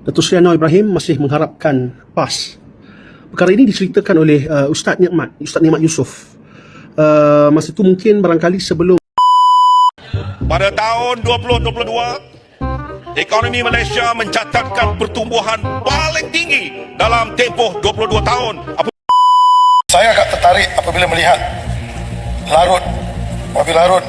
Datuk Seri Anwar Ibrahim masih mengharapkan PAS. Perkara ini diceritakan oleh uh, Ustaz Nikmat, Ustaz Nikmat Yusof. Uh, masa itu mungkin barangkali sebelum Pada tahun 2022, ekonomi Malaysia mencatatkan pertumbuhan paling tinggi dalam tempoh 22 tahun. Apa Saya agak tertarik apabila melihat Larut apabila Larut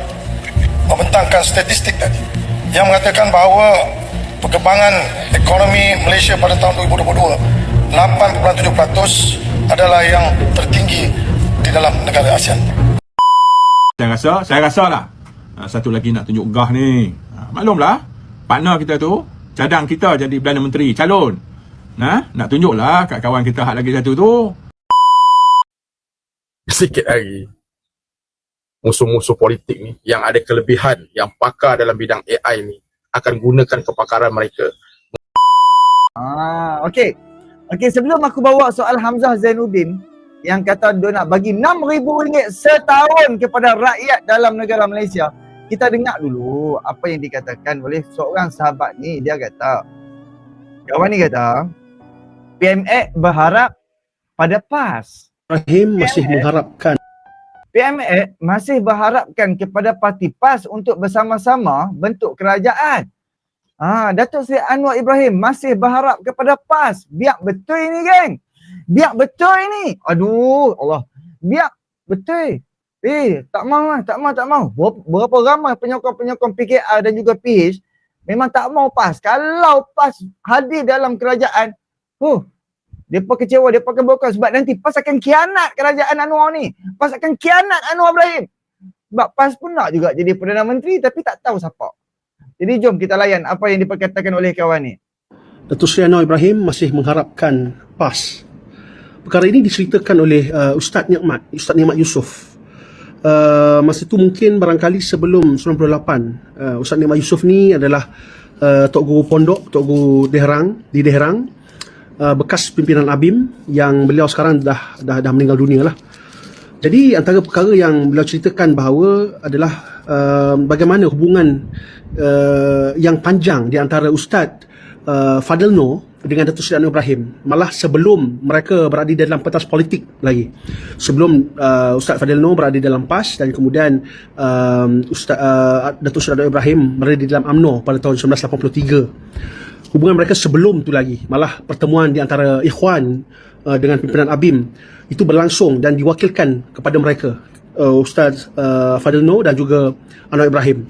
membentangkan statistik tadi yang mengatakan bahawa perkembangan ekonomi Malaysia pada tahun 2022 8.7% adalah yang tertinggi di dalam negara ASEAN. Saya rasa, saya rasa lah. Ha, satu lagi nak tunjuk gah ni. Ha, maklumlah, partner kita tu, cadang kita jadi Perdana Menteri, calon. Nah, nak tunjuklah kat kawan kita hak lagi satu tu. sikit lagi musuh-musuh politik ni yang ada kelebihan yang pakar dalam bidang AI ni akan gunakan kepakaran mereka Ah, okey. Okey, sebelum aku bawa soal Hamzah Zainuddin yang kata dia nak bagi RM6,000 setahun kepada rakyat dalam negara Malaysia, kita dengar dulu apa yang dikatakan oleh seorang sahabat ni. Dia kata, kawan ni kata, PMX berharap pada PAS. Ibrahim masih mengharapkan PMX masih berharapkan kepada parti PAS untuk bersama-sama bentuk kerajaan. Ah, Datuk Seri Anwar Ibrahim masih berharap kepada PAS. Biar betul ini, geng. Biar betul ini. Aduh, Allah. Biar betul. Eh, tak mau lah, tak mau, tak. Ber- Berapa ramai penyokong-penyokong PKR dan juga PH memang tak mau PAS. Kalau PAS hadir dalam kerajaan, huh, Mereka kecewa, mereka akan berkau sebab nanti PAS akan kianat kerajaan Anwar ni. PAS akan kianat Anwar Ibrahim. Sebab PAS pun nak juga jadi Perdana Menteri tapi tak tahu siapa. Jadi jom kita layan apa yang diperkatakan oleh kawan ni. Datuk Seri Anwar Ibrahim masih mengharapkan PAS. Perkara ini diceritakan oleh uh, Ustaz Nikmat, Ustaz Nikmat Yusof. Uh, masa itu mungkin barangkali sebelum 98. Uh, Ustaz Nikmat Yusof ni adalah uh, Tok Guru Pondok, Tok Guru Deherang, di Deherang. Uh, bekas pimpinan ABIM yang beliau sekarang dah dah, dah meninggal dunia lah. Jadi antara perkara yang beliau ceritakan bahawa adalah uh, bagaimana hubungan uh, yang panjang di antara Ustaz uh, Fadil Noor dengan Datuk Seri Anwar Ibrahim. Malah sebelum mereka berada dalam pentas politik lagi. Sebelum uh, Ustaz Fadil Noor berada dalam PAS dan kemudian um, Ustaz uh, Datuk Seri Anwar Ibrahim berada dalam UMNO pada tahun 1983 hubungan mereka sebelum tu lagi. Malah pertemuan di antara ikhwan uh, dengan pimpinan ABIM itu berlangsung dan diwakilkan kepada mereka. Uh, Ustaz uh, Fadil Noor dan juga Anwar Ibrahim.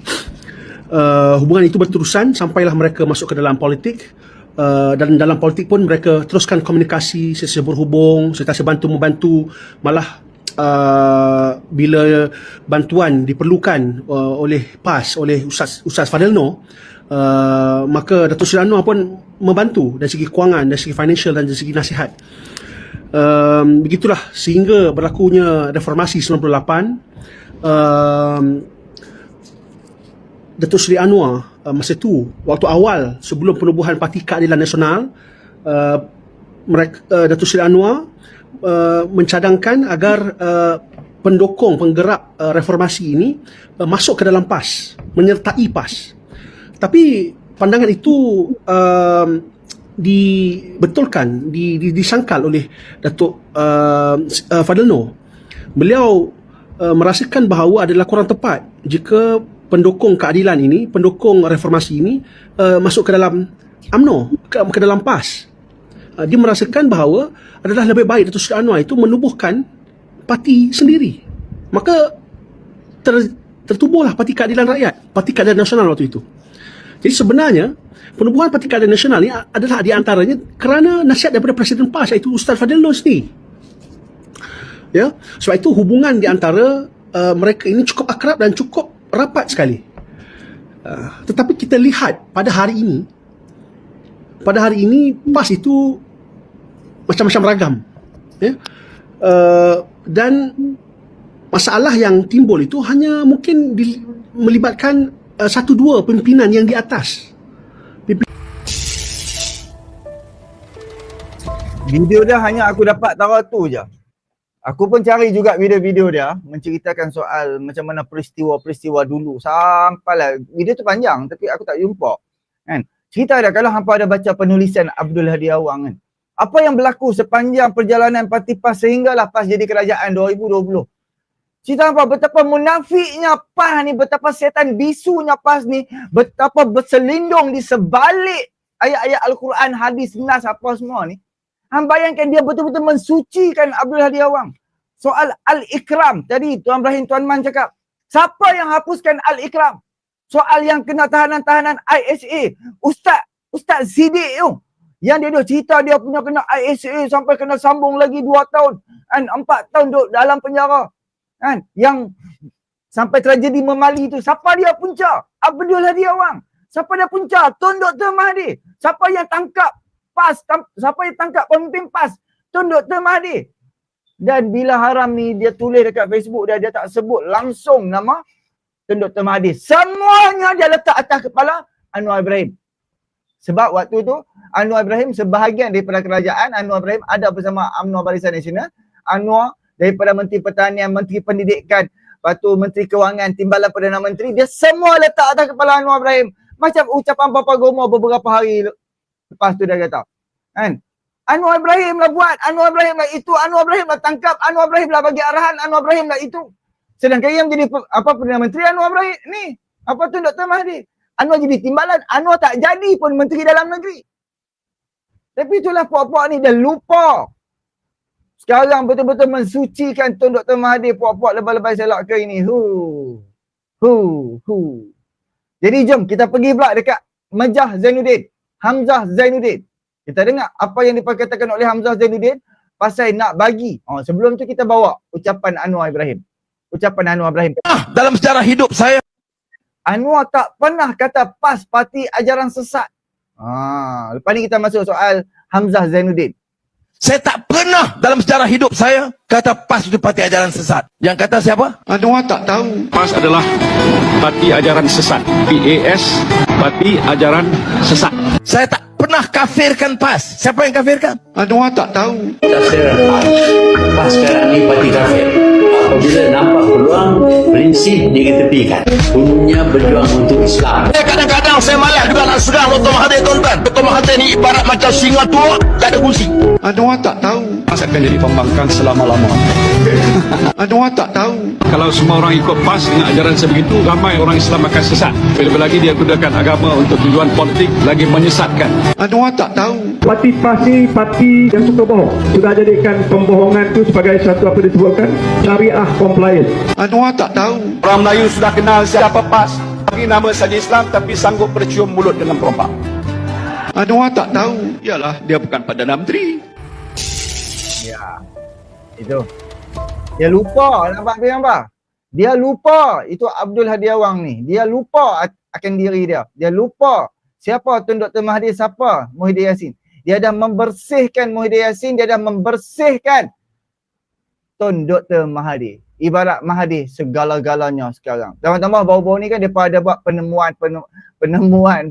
Uh, hubungan itu berterusan sampailah mereka masuk ke dalam politik. Uh, dan dalam politik pun mereka teruskan komunikasi sesiapa berhubung sentiasa bantu membantu. Malah uh, bila bantuan diperlukan uh, oleh PAS oleh Ustaz Ustaz Fadil Noor uh, maka Datuk Seri Anwar pun membantu dari segi kewangan, dari segi financial dan dari segi nasihat. Um, begitulah sehingga berlakunya reformasi 98 um, Datuk Seri Anwar uh, masa itu waktu awal sebelum penubuhan Parti Keadilan Nasional uh, mereka, uh, Datuk Seri Anwar uh, mencadangkan agar uh, pendokong penggerak uh, reformasi ini uh, masuk ke dalam PAS menyertai PAS tapi pandangan itu um, dibetulkan, di, di, disangkal oleh Datuk uh, uh, Fadil Noor. Beliau uh, merasakan bahawa adalah kurang tepat jika pendukung keadilan ini, pendukung reformasi ini uh, masuk ke dalam AMNO, ke, ke dalam PAS. Uh, dia merasakan bahawa adalah lebih baik Datuk Seri Anwar itu menubuhkan parti sendiri. Maka ter, tertubuhlah Parti Keadilan Rakyat, Parti Keadilan Nasional waktu itu. Jadi sebenarnya penubuhan Parti Keadilan Nasional ni adalah di antaranya kerana nasihat daripada Presiden PAS iaitu Ustaz Fadil Noor sendiri. Ya, sebab itu hubungan di antara uh, mereka ini cukup akrab dan cukup rapat sekali. Uh, tetapi kita lihat pada hari ini pada hari ini PAS itu macam-macam ragam. Ya. Uh, dan masalah yang timbul itu hanya mungkin di, melibatkan uh, satu dua pimpinan yang di atas. Video dia hanya aku dapat tahu tu je. Aku pun cari juga video-video dia menceritakan soal macam mana peristiwa-peristiwa dulu sampailah video tu panjang tapi aku tak jumpa. Kan? Cerita dah kalau hampa ada baca penulisan Abdul Hadi Awang kan. Apa yang berlaku sepanjang perjalanan parti PAS sehinggalah PAS jadi kerajaan 2020. Cerita apa? Betapa munafiknya PAS ni, betapa setan bisunya PAS ni, betapa berselindung di sebalik ayat-ayat Al-Quran, hadis, nas apa semua ni. Han bayangkan dia betul-betul mensucikan Abdul Hadi Awang. Soal Al-Ikram tadi Tuan Ibrahim Tuan Man cakap. Siapa yang hapuskan Al-Ikram? Soal yang kena tahanan-tahanan ISA. Ustaz, Ustaz Siddiq tu. Yang dia dah cerita dia punya kena ISA sampai kena sambung lagi 2 tahun. Kan? 4 tahun duduk dalam penjara. Kan? Yang sampai tragedi memali tu. Siapa dia punca? Abdul Hadi Awang. Siapa dia punca? Tun Dr. Mahathir. Siapa yang tangkap PAS? Tam, siapa yang tangkap pemimpin PAS? Tun Dr. Mahathir. Dan bila haram ni dia tulis dekat Facebook dia, dia tak sebut langsung nama Tun Dr. Mahathir. Semuanya dia letak atas kepala Anwar Ibrahim. Sebab waktu tu Anwar Ibrahim sebahagian daripada kerajaan Anwar Ibrahim ada bersama UMNO Barisan Nasional. Anwar daripada Menteri Pertanian, Menteri Pendidikan, lepas tu Menteri Kewangan, Timbalan Perdana Menteri, dia semua letak atas kepala Anwar Ibrahim. Macam ucapan Bapa Gomo beberapa hari le- lepas tu dia kata. Kan? Anwar Ibrahim lah buat, Anwar Ibrahim lah itu, Anwar Ibrahim lah tangkap, Anwar Ibrahim lah bagi arahan, Anwar Ibrahim lah itu. Sedangkan yang jadi apa Perdana Menteri Anwar Ibrahim ni. Apa tu Dr. Mahathir? Anwar jadi timbalan, Anwar tak jadi pun Menteri Dalam Negeri. Tapi itulah puak-puak ni dia lupa. Sekarang betul-betul mensucikan Tun Dr. Mahathir puak-puak lebay-lebay selak ke ini. Hu. Hu. Hu. Jadi jom kita pergi pula dekat Mejah Zainuddin. Hamzah Zainuddin. Kita dengar apa yang diperkatakan oleh Hamzah Zainuddin pasal nak bagi. Oh, sebelum tu kita bawa ucapan Anwar Ibrahim. Ucapan Anwar Ibrahim. dalam sejarah hidup saya Anwar tak pernah kata PAS parti ajaran sesat. Ah, lepas ni kita masuk soal Hamzah Zainuddin. Saya tak pernah dalam sejarah hidup saya kata PAS itu parti ajaran sesat yang kata siapa Anwar tak tahu. PAS adalah parti ajaran sesat. PAS, parti ajaran sesat. saya tak pernah kafirkan PAS siapa yang kafirkan Anwar tak tahu. tafsir PAS sekarang ni parti kafir. Apabila nampak peluang, prinsip diketepikan. Punya berjuang untuk Islam. Ya, kadang-kadang saya malas juga nak serang Dr. Mahathir tuan-tuan Dr. Mahathir ni ibarat macam singa tua tak ada fungsi Anwar tak tahu. PAS akan jadi pembangkang selama-lama. Anwar tak tahu. Kalau semua orang ikut PAS dengan ajaran sebegitu, ramai orang Islam akan sesat. Lebih lagi dia gunakan agama untuk tujuan politik, lagi menyesatkan. Anwar tak tahu. Parti PAS ni parti yang suka bohong. Sudah jadikan pembohongan itu sebagai satu apa disebutkan syariah compliance. Anwar tak tahu. Orang Melayu sudah kenal siapa PAS. Bagi nama saja Islam tapi sanggup bercium mulut dengan perompak. Anwar tak tahu. Yalah, dia bukan Perdana Menteri. Ya. Itu. Dia lupa nampak dia apa? Dia lupa itu Abdul Hadi Awang ni. Dia lupa akan diri dia. Dia lupa siapa Tun Dr. Mahathir siapa Muhyiddin Yassin. Dia dah membersihkan Muhyiddin Yassin, dia dah membersihkan Tun Dr. Mahathir. Ibarat Mahathir segala-galanya sekarang. Tambah-tambah baru-baru ni kan dia ada buat penemuan pene- penemuan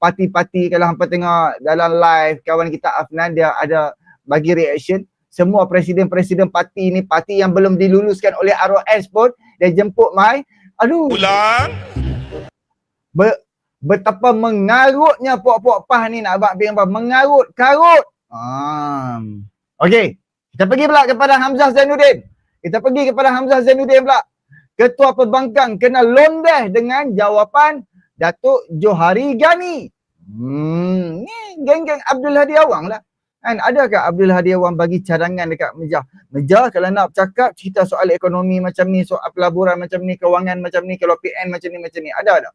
parti-parti kalau hampa tengok dalam live kawan kita Afnan dia ada bagi reaction semua presiden-presiden parti ni parti yang belum diluluskan oleh ROS pun dia jemput mai aduh Ulang. ber, betapa mengarutnya puak-puak PAS ni nak bilang apa mengarut karut ah okey kita pergi pula kepada Hamzah Zainuddin kita pergi kepada Hamzah Zainuddin pula ketua pembangkang kena londeh dengan jawapan Datuk Johari Gani hmm ni geng-geng Abdul Hadi Awang lah Kan adakah Abdul Hadi Awang bagi cadangan dekat Mejah? Mejah kalau nak bercakap cerita soal ekonomi macam ni, soal pelaburan macam ni, kewangan macam ni, kalau PN macam ni, macam ni. Ada tak?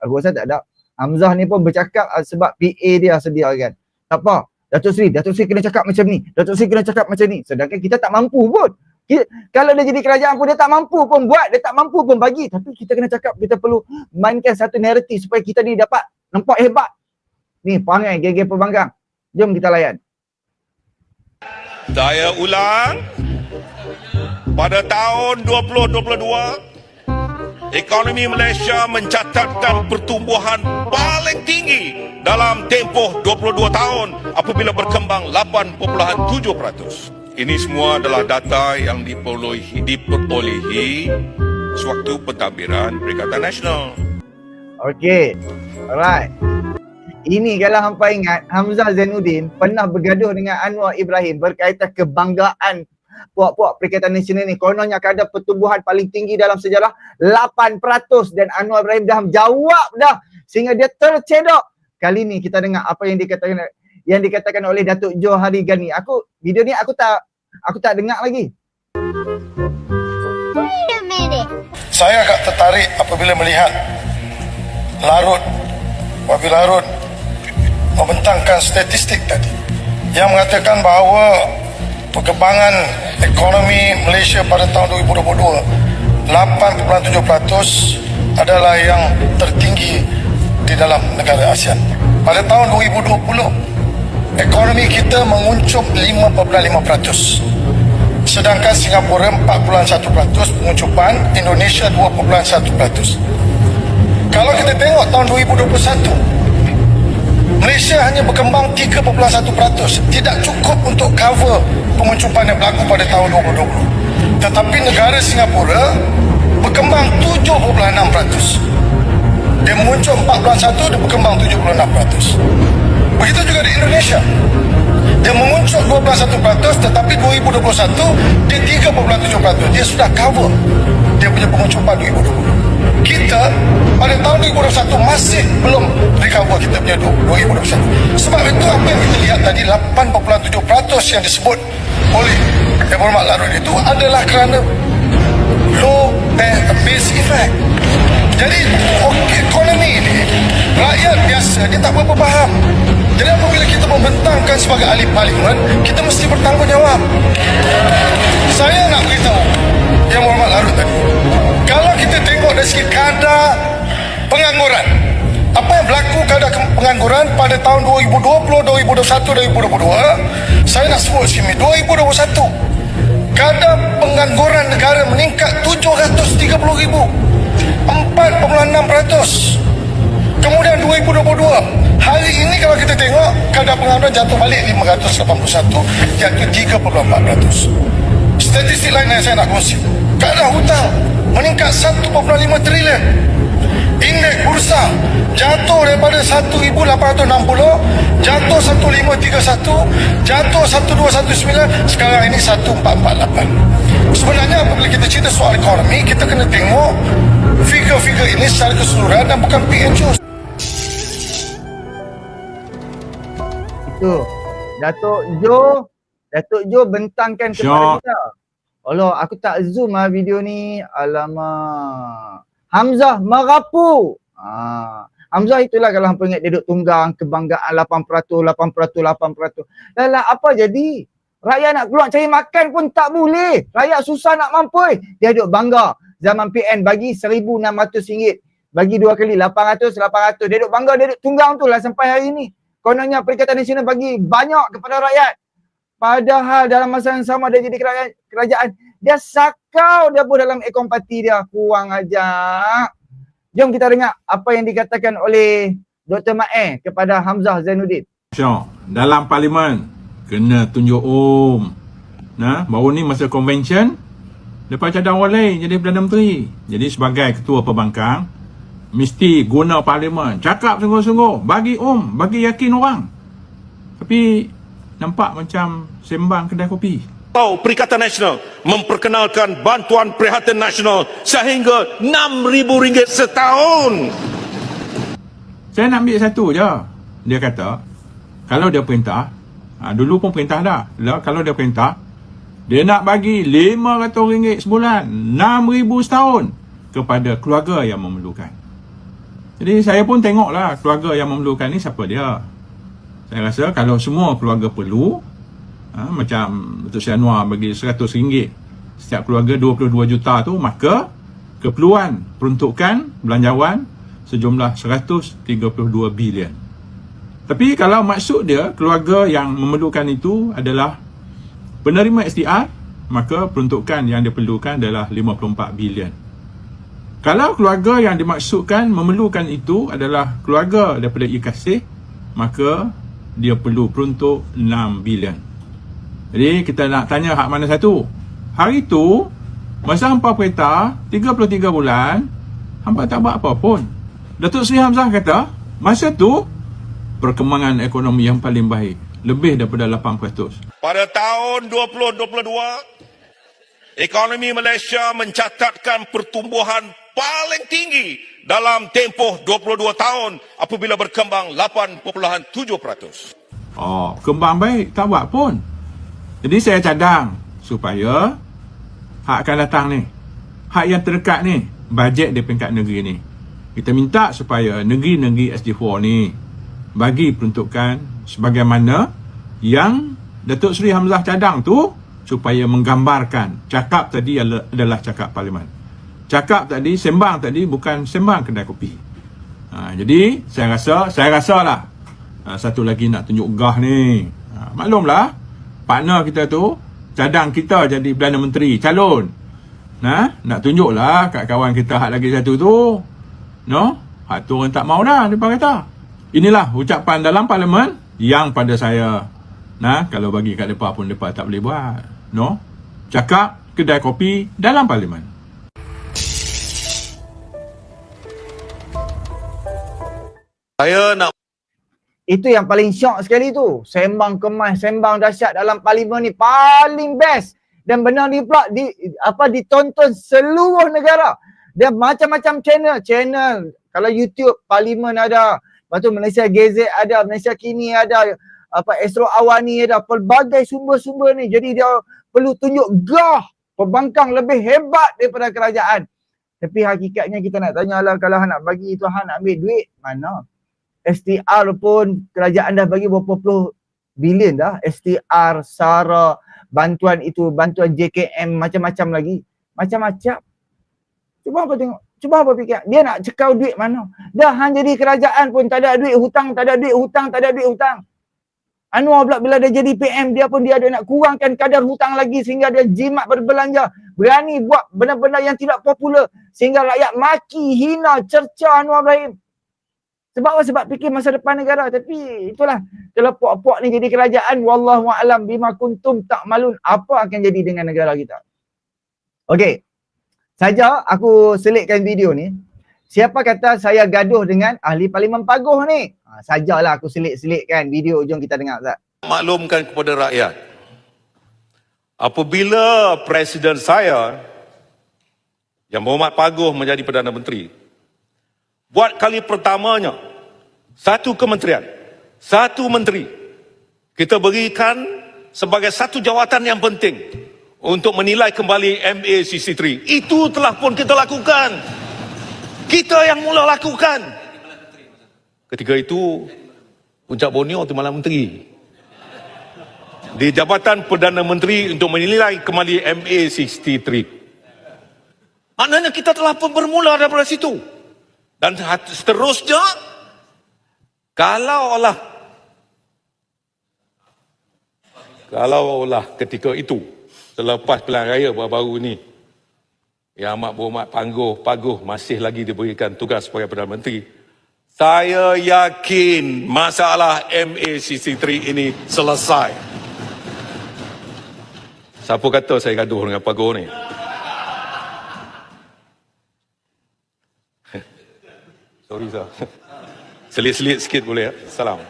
Aku rasa tak ada. Hamzah ni pun bercakap sebab PA dia sediakan. Tak apa. Datuk Seri, Datuk Seri kena cakap macam ni. Datuk Seri kena cakap macam ni. Sedangkan kita tak mampu pun. Kita, kalau dia jadi kerajaan pun dia tak mampu pun buat. Dia tak mampu pun bagi. Tapi kita kena cakap, kita perlu mainkan satu narratif supaya kita ni dapat nampak hebat. Ni perangai geng-geng pembangkang. Jom kita layan. Saya ulang. Pada tahun 2022, ekonomi Malaysia mencatatkan pertumbuhan paling tinggi dalam tempoh 22 tahun apabila berkembang 8.7%. Ini semua adalah data yang diperolehi, diperolehi sewaktu pentadbiran Perikatan Nasional. Okey. Alright. Ini kalau hampa ingat Hamzah Zainuddin pernah bergaduh dengan Anwar Ibrahim berkaitan kebanggaan puak-puak Perikatan Nasional ni. Kononnya akan ada pertumbuhan paling tinggi dalam sejarah 8% dan Anwar Ibrahim dah jawab dah sehingga dia tercedok. Kali ni kita dengar apa yang dikatakan yang dikatakan oleh Datuk Johari Gani. Aku video ni aku tak aku tak dengar lagi. Saya agak tertarik apabila melihat Larut Wabil Larut membentangkan statistik tadi yang mengatakan bahawa perkembangan ekonomi Malaysia pada tahun 2022 8.7% adalah yang tertinggi di dalam negara ASEAN. Pada tahun 2020 ekonomi kita menguncup 5.5%. Sedangkan Singapura 4.1% penguncupan, Indonesia 2.1%. Kalau kita tengok tahun 2021, Malaysia hanya berkembang 3.1%. Tidak cukup untuk cover penguncupan yang berlaku pada tahun 2020. Tetapi negara Singapura berkembang 7.6%. Dia menguncup 4.1, dia berkembang 76%. Begitu juga di Indonesia. Dia menguncup 12.1% tetapi 2021 dia 3.7%. Dia sudah cover dia punya penguncupan 2020. Kita pada tahun 2021 masih belum recover kita punya 2021. Sebab itu apa yang kita lihat tadi 8.7% yang disebut oleh Yang Berhormat Larut itu adalah kerana low base effect. Jadi ekonomi ini rakyat biasa dia tak berapa faham. Jadi apabila kita membentangkan sebagai ahli parlimen, kita mesti bertanggungjawab. Saya nak beritahu yang berhormat Larut tadi. Kalau kita tengok dari segi kadar pengangguran, apa yang berlaku kadar pengangguran pada tahun 2020, 2021, 2022, saya nak sebut sini 2021 kadar pengangguran negara meningkat 730 ribu 4.6% kemudian 2022 hari ini kalau kita tengok kadar pengangguran jatuh balik 581 iaitu 3.4% statistik lain yang saya nak kongsi kadar hutang meningkat 1.5 trilion indeks bursa jatuh daripada 1860 jatuh 1531 jatuh 1219 sekarang ini 1448 sebenarnya apabila kita cerita soal ekonomi kita kena tengok figure-figure ini secara keseluruhan dan bukan pick and choose Itu. Datuk Jo, Datuk Jo bentangkan kepada Syok. kita. Allah, aku tak zoom lah video ni. Alamak. Hamzah merapu. Ah. Hamzah itulah kalau hampa ingat dia duduk tunggang kebanggaan 8%, 8%, 8%. Dah apa jadi? Rakyat nak keluar cari makan pun tak boleh. Rakyat susah nak mampu. Dia duduk bangga. Zaman PN bagi RM1,600. Bagi dua kali 800, 800. Dia duduk bangga, dia duduk tunggang tu lah sampai hari ni. Kononnya Perikatan Nasional bagi banyak kepada rakyat. Padahal dalam masa yang sama dia jadi kerajaan, kerajaan dia sakau dia pun dalam ekon parti dia. Kurang aja. Jom kita dengar apa yang dikatakan oleh Dr. Ma'e kepada Hamzah Zainuddin. Syok, dalam parlimen kena tunjuk om. Nah, baru ni masa convention lepas cadang lain jadi Perdana Menteri. Jadi sebagai ketua perbankang mesti guna parlimen. Cakap sungguh-sungguh, bagi om, bagi yakin orang. Tapi nampak macam sembang kedai kopi. Atau Perikatan Nasional memperkenalkan bantuan perkhidmatan nasional sehingga RM6,000 setahun. Saya nak ambil satu je. Dia kata, kalau dia perintah, ha, dulu pun perintah dah. Lah, kalau dia perintah, dia nak bagi RM500 sebulan, RM6,000 setahun kepada keluarga yang memerlukan. Jadi saya pun tengoklah keluarga yang memerlukan ni siapa dia. Saya rasa kalau semua keluarga perlu, ha, macam Datuk Sri Anwar bagi RM100 setiap keluarga 22 juta tu, maka keperluan peruntukan belanjawan sejumlah 132 bilion. Tapi kalau maksud dia keluarga yang memerlukan itu adalah penerima SDR, maka peruntukan yang diperlukan adalah 54 bilion. Kalau keluarga yang dimaksudkan memerlukan itu adalah keluarga daripada IKASih, maka dia perlu peruntuk 6 bilion. Jadi kita nak tanya hak mana satu? Hari tu masa hampa perintah 33 bulan hampa tak buat apa pun. Datuk Seri Hamzah kata, masa tu perkembangan ekonomi yang paling baik. Lebih daripada 8%. Pada tahun 2022, ekonomi Malaysia mencatatkan pertumbuhan paling tinggi dalam tempoh 22 tahun apabila berkembang 8.7%. Oh, kembang baik tak buat pun. Jadi saya cadang supaya hak akan datang ni. Hak yang terdekat ni, bajet di peringkat negeri ni. Kita minta supaya negeri-negeri SG4 ni bagi peruntukan sebagaimana yang Datuk Seri Hamzah cadang tu supaya menggambarkan cakap tadi adalah cakap parlimen. Cakap tadi, sembang tadi bukan sembang kedai kopi. Ha, jadi saya rasa, saya rasa lah ha, satu lagi nak tunjuk gah ni. Ha, maklumlah, partner kita tu, cadang kita jadi Perdana Menteri, calon. Nah, nak tunjuklah kat kawan kita hak lagi satu tu. No? Hak tu orang tak mau dah, dia kata. Inilah ucapan dalam parlimen yang pada saya. Nah, kalau bagi kat depan pun depan tak boleh buat. No? Cakap kedai kopi dalam parlimen. Saya nak Itu yang paling syok sekali tu. Sembang kemas, sembang dahsyat dalam parlimen ni paling best. Dan benar ni pula di apa ditonton seluruh negara. Dia macam-macam channel, channel. Kalau YouTube parlimen ada, lepas tu Malaysia Gazette ada, Malaysia Kini ada, apa Astro Awani ada, pelbagai sumber-sumber ni. Jadi dia perlu tunjuk gah pembangkang lebih hebat daripada kerajaan. Tapi hakikatnya kita nak tanya lah kalau nak bagi Tuhan nak ambil duit, mana? STR pun kerajaan dah bagi berapa puluh bilion dah. STR, SARA, bantuan itu, bantuan JKM, macam-macam lagi. Macam-macam. Cuba apa tengok. Cuba apa fikir. Dia nak cekau duit mana. Dah hang jadi kerajaan pun tak ada duit hutang, tak ada duit hutang, tak ada duit hutang. Anwar pula bila dia jadi PM, dia pun dia ada nak kurangkan kadar hutang lagi sehingga dia jimat berbelanja. Berani buat benda-benda yang tidak popular sehingga rakyat maki, hina, cerca Anwar Ibrahim. Sebab apa? Sebab fikir masa depan negara. Tapi itulah. Kalau puak-puak ni jadi kerajaan, wallahu a'lam bima kuntum tak malun. Apa akan jadi dengan negara kita? Okey. Saja aku selitkan video ni. Siapa kata saya gaduh dengan ahli parlimen paguh ni? Ha, sajalah aku selit-selitkan video. Jom kita dengar Ustaz. maklumkan kepada rakyat. Apabila Presiden saya, Yang Berhormat Paguh menjadi Perdana Menteri, buat kali pertamanya, satu kementerian, satu menteri, kita berikan sebagai satu jawatan yang penting untuk menilai kembali MACC3. Itu telah pun kita lakukan. Kita yang mula lakukan. Ketika itu, Puncak Borneo tu malam menteri. Di Jabatan Perdana Menteri untuk menilai kembali MA63. Maknanya kita telah pun bermula daripada situ. Dan seterusnya, kalau Allah kalau Allah ketika itu, selepas pilihan raya baru-baru ini, yang amat berhormat Pangguh, Paguh masih lagi diberikan tugas sebagai Perdana Menteri, saya yakin masalah MACC3 ini selesai. Siapa kata saya gaduh dengan Paguh ni? Sorry sir. Selit-selit sikit boleh ya? Salam.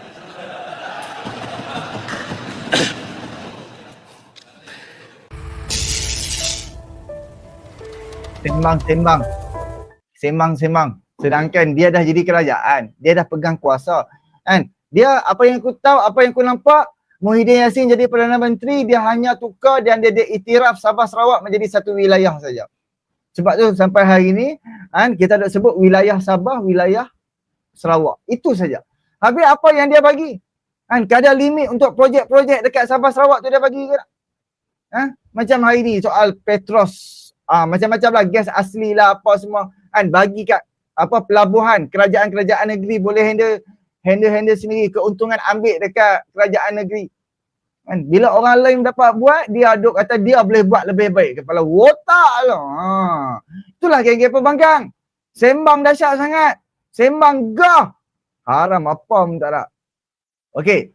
Sembang-sembang. Sembang-sembang. Sedangkan dia dah jadi kerajaan. Dia dah pegang kuasa. Kan? Dia apa yang aku tahu, apa yang aku nampak, Muhyiddin Yassin jadi Perdana Menteri, dia hanya tukar dan dia, dia iktiraf Sabah Sarawak menjadi satu wilayah saja. Sebab tu sampai hari ini, kan, kita ada sebut wilayah Sabah, wilayah Sarawak. Itu saja. Habis apa yang dia bagi? Kan, kadar limit untuk projek-projek dekat Sabah Sarawak tu dia bagi ke tak? Ha? Macam hari ni soal Petros Ah, macam-macam lah gas asli lah apa semua kan bagi kat apa pelabuhan kerajaan-kerajaan negeri boleh handle handle-handle sendiri keuntungan ambil dekat kerajaan negeri kan? Bila orang lain dapat buat dia aduk kata dia boleh buat lebih baik. Kepala otak lah. Ha. itulah geng-geng pembangkang. Sembang dahsyat sangat. Sembang gah. Haram apa pun tak ada. Okey.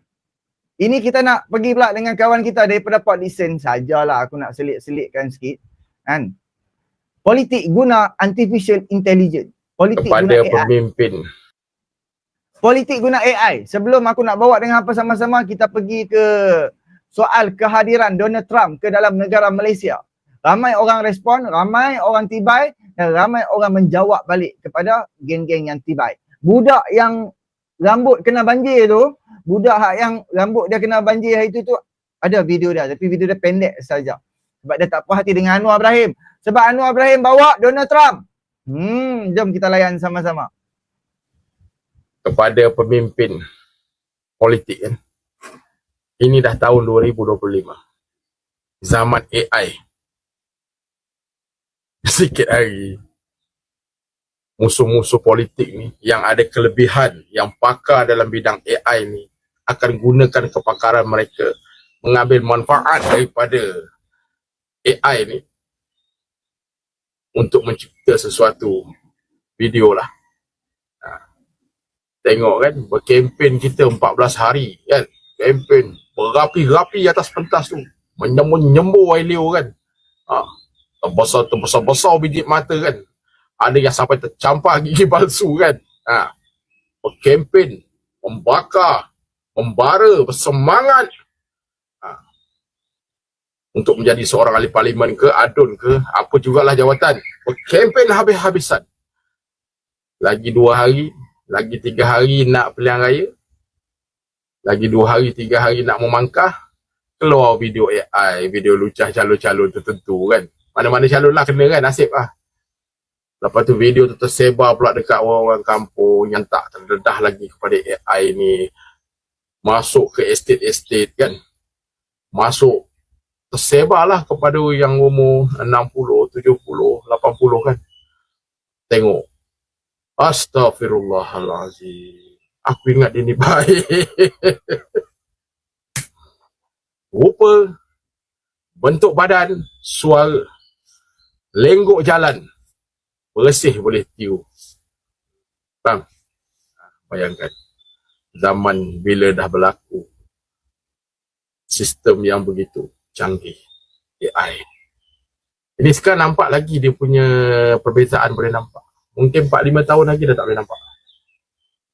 Ini kita nak pergi pula dengan kawan kita. Daripada Port Dickson sajalah. Aku nak selit-selitkan sikit. Kan? Politik guna artificial intelligence. Politik kepada guna AI pemimpin. Politik guna AI. Sebelum aku nak bawa dengan apa sama-sama, kita pergi ke soal kehadiran Donald Trump ke dalam negara Malaysia. Ramai orang respon, ramai orang tibai dan ramai orang menjawab balik kepada geng-geng yang tibai. Budak yang rambut kena banjir tu, budak yang rambut dia kena banjir hari tu tu ada video dia tapi video dia pendek saja. Sebab dia tak puas hati dengan Anwar Ibrahim. Sebab Anwar Ibrahim bawa Donald Trump. Hmm, jom kita layan sama-sama. kepada pemimpin politik kan. Ini dah tahun 2025. Zaman AI. Sikit hari musuh-musuh politik ni yang ada kelebihan, yang pakar dalam bidang AI ni akan gunakan kepakaran mereka mengambil manfaat daripada AI ni untuk mencipta sesuatu video lah tengok kan berkempen kita 14 hari kan kempen berapi-rapi atas pentas tu. Menyembur-nyembur air liur kan. Ha. terbesar terbesar besar biji mata kan. Ada yang sampai tercampur gigi palsu kan. Ha. berkempen membakar membara bersemangat. Ha. untuk menjadi seorang ahli parlimen ke adun ke apa jugalah jawatan. Berkempen habis-habisan. Lagi dua hari lagi tiga hari nak pilihan raya, lagi dua hari, tiga hari nak memangkah, keluar video AI, video lucah calon-calon tertentu kan. Mana-mana calon lah kena kan, nasib lah. Lepas tu video tu tersebar pula dekat orang-orang kampung yang tak terdedah lagi kepada AI ni. Masuk ke estate-estate kan. Masuk tersebar lah kepada yang umur 60, 70, 80 kan. Tengok Astaghfirullahalazim. Aku ingat dia ni baik. Rupa, bentuk badan, suara, lenggok jalan, bersih boleh tiu. Bang, bayangkan zaman bila dah berlaku sistem yang begitu canggih AI. Ini sekarang nampak lagi dia punya perbezaan boleh nampak mungkin 4-5 tahun lagi dah tak boleh nampak.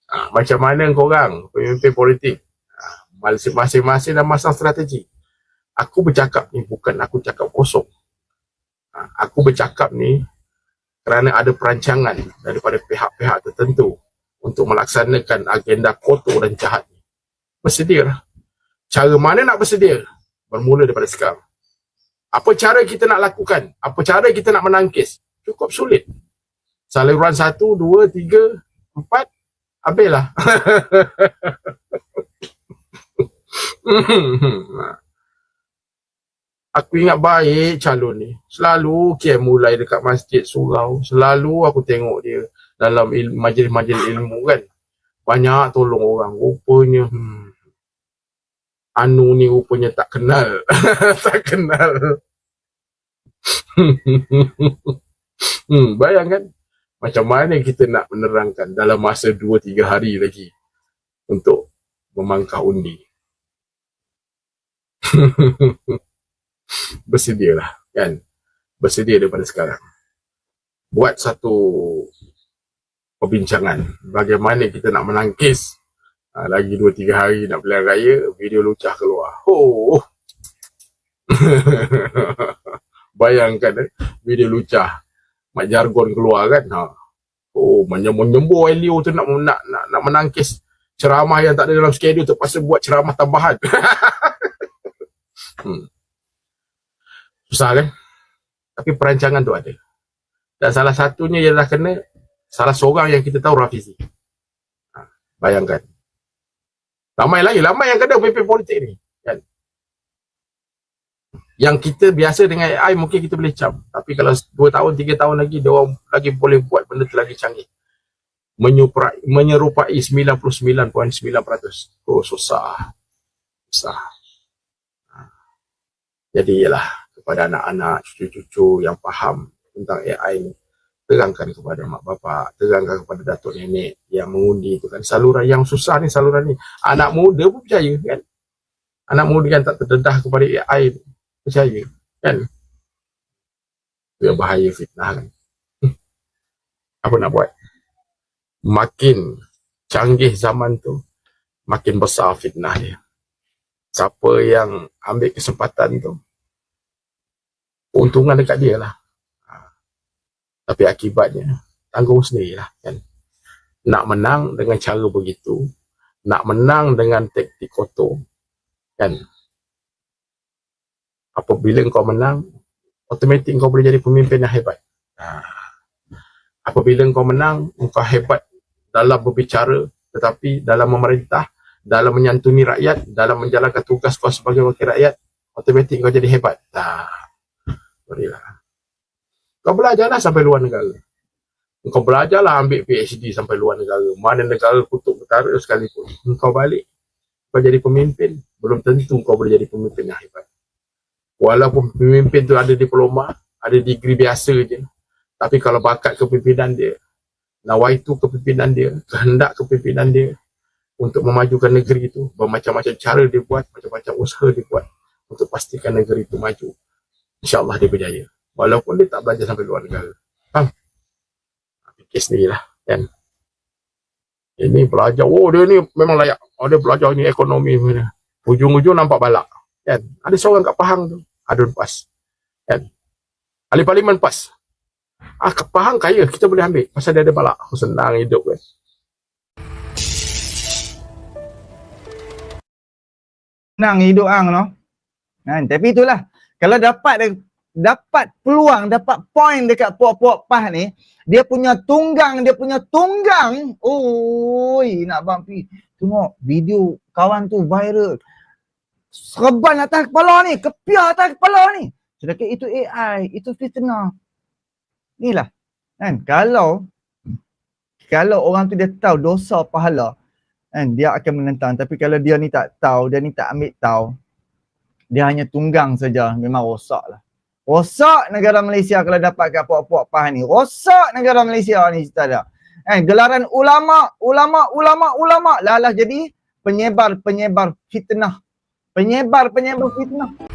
Ha, macam mana korang, pemimpin politik, ha, masing-masing dah masang strategi. Aku bercakap ni bukan aku cakap kosong. Ha, aku bercakap ni kerana ada perancangan daripada pihak-pihak tertentu untuk melaksanakan agenda kotor dan jahat ni. Bersedia lah. Cara mana nak bersedia? Bermula daripada sekarang. Apa cara kita nak lakukan? Apa cara kita nak menangkis? Cukup sulit. Saluran satu, dua, tiga, empat, habislah. aku ingat baik calon ni. Selalu KM mulai dekat masjid surau. Selalu aku tengok dia dalam il- majlis-majlis ilmu kan. Banyak tolong orang. Rupanya, hmm, Anu ni rupanya tak kenal. tak kenal. hmm, bayangkan macam mana kita nak menerangkan dalam masa 2-3 hari lagi untuk memangkah undi. Bersedialah kan. Bersedia daripada sekarang. Buat satu perbincangan bagaimana kita nak menangkis ha, lagi 2-3 hari nak pilihan raya, video lucah keluar. Oh. Bayangkan eh, video lucah mak jargon keluar kan ha. oh menyembur Elio tu nak nak nak, nak menangkis ceramah yang tak ada dalam skedul terpaksa buat ceramah tambahan hmm. susah kan tapi perancangan tu ada dan salah satunya ialah kena salah seorang yang kita tahu Rafizi ha. bayangkan ramai lagi ramai yang kena pemimpin politik ni yang kita biasa dengan AI mungkin kita boleh cam. Tapi kalau 2 tahun 3 tahun lagi dia orang lagi boleh buat benda tu lagi canggih. Menyerupai menyerupai 99.9% oh susah. Susah. Ha. jadi ialah kepada anak-anak cucu-cucu yang faham tentang AI ni terangkan kepada mak bapak terangkan kepada datuk nenek yang mengundi tu kan. Saluran yang susah ni saluran ni. Anak muda pun percaya kan? Anak muda yang tak terdedah kepada AI ni percaya kan dia bahaya fitnah kan apa nak buat makin canggih zaman tu makin besar fitnah dia. Siapa yang ambil kesempatan tu keuntungan dekat dia lah. Ha. Tapi akibatnya tanggung sendirilah kan. Nak menang dengan cara begitu, nak menang dengan taktik kotor kan. Apabila kau menang, automatik kau boleh jadi pemimpin yang hebat. Ha. Apabila kau menang, kau hebat dalam berbicara tetapi dalam memerintah, dalam menyantuni rakyat, dalam menjalankan tugas kau sebagai wakil rakyat, automatik kau jadi hebat. Nah, berilah. Kau belajarlah sampai luar negara. Kau belajarlah ambil PhD sampai luar negara. Mana negara kutub utara sekalipun. Kau balik. Kau jadi pemimpin. Belum tentu kau boleh jadi pemimpin yang hebat. Walaupun pemimpin tu ada diploma, ada degree biasa je. Tapi kalau bakat kepimpinan dia, nawaitu kepimpinan dia, kehendak kepimpinan dia untuk memajukan negeri itu, bermacam-macam cara dia buat, macam-macam usaha dia buat untuk pastikan negeri itu maju. InsyaAllah dia berjaya. Walaupun dia tak belajar sampai luar negara. Faham? Fikir sendirilah. Kan? Ini belajar, oh dia ni memang layak. Oh dia belajar ni ekonomi. Ujung-ujung nampak balak. Kan? Ada seorang kat Pahang tu, Adun PAS. Kan? Ahli Parlimen PAS. Ah, ke Pahang kaya, kita boleh ambil. Pasal dia ada balak. Oh, senang hidup kan. Senang hidup hang no. Kan? Tapi itulah. Kalau dapat dapat peluang, dapat point dekat puak-puak PAS ni, dia punya tunggang, dia punya tunggang. Oi, nak bampi. Tengok video kawan tu viral. Serban atas kepala ni, kepiah atas kepala ni. Sedangkan itu AI, itu fitnah. Inilah. Kan? Kalau kalau orang tu dia tahu dosa pahala, kan dia akan menentang. Tapi kalau dia ni tak tahu, dia ni tak ambil tahu, dia hanya tunggang saja, memang rosak lah. Rosak negara Malaysia kalau dapat kat puak-puak PAH ni. Rosak negara Malaysia ni cerita dia. Kan? Gelaran ulama, ulama, ulama, ulama. Lah lah jadi penyebar-penyebar fitnah. Penyebar-penyebar fitnah.